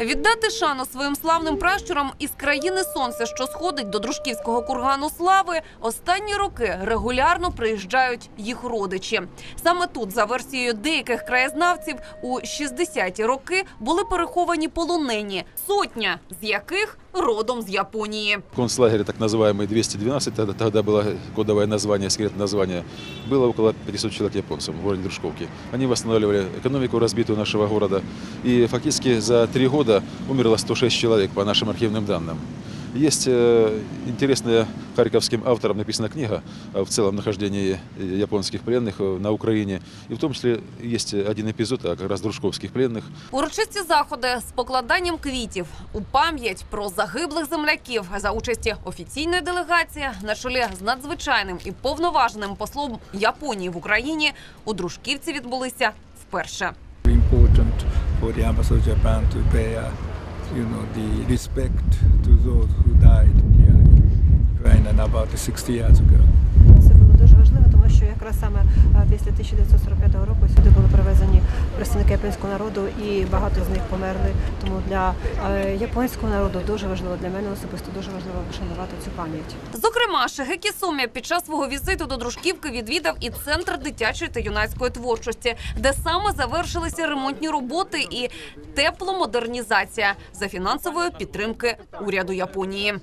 Віддати шану своїм славним пращурам із країни сонця, що сходить до дружківського кургану слави, останні роки регулярно приїжджають їх родичі. Саме тут, за версією деяких краєзнавців, у 60-ті роки були переховані полонені, сотня з яких родом з Японії. концлагере, так называемый 212, тогда, тогда было кодовое название, секретное название, было около 500 человек японцев в городе Дружковки. Они восстанавливали экономику разбитую нашего города. И фактически за три года умерло 106 человек, по нашим архивным данным. Есть э, интересная харьковским автором написана книга о в целом нахождении японских пленных э, на Украине. И в том числе есть один эпизод о как раз дружковских пленных. Урочисті заходи з покладанням квітів у пам'ять про загиблих земляків за участі офіційної делегації на чолі з надзвичайним і повноваженим послом Японії в Україні у Дружківці відбулися вперше. important for the ambassador of Japan to pay, uh, you know, the respect to those who died here in Ukraine about 60 years ago. Це було дуже важливо, тому що якраз саме е, після 1945 представники японського народу, і багато з них померли. Тому для е, японського народу дуже важливо для мене особисто дуже важливо вшанувати цю пам'ять. Зокрема, Шигекі Сумія під час свого візиту до Дружківки відвідав і центр дитячої та юнацької творчості, де саме завершилися ремонтні роботи і тепломодернізація за фінансової підтримки уряду Японії.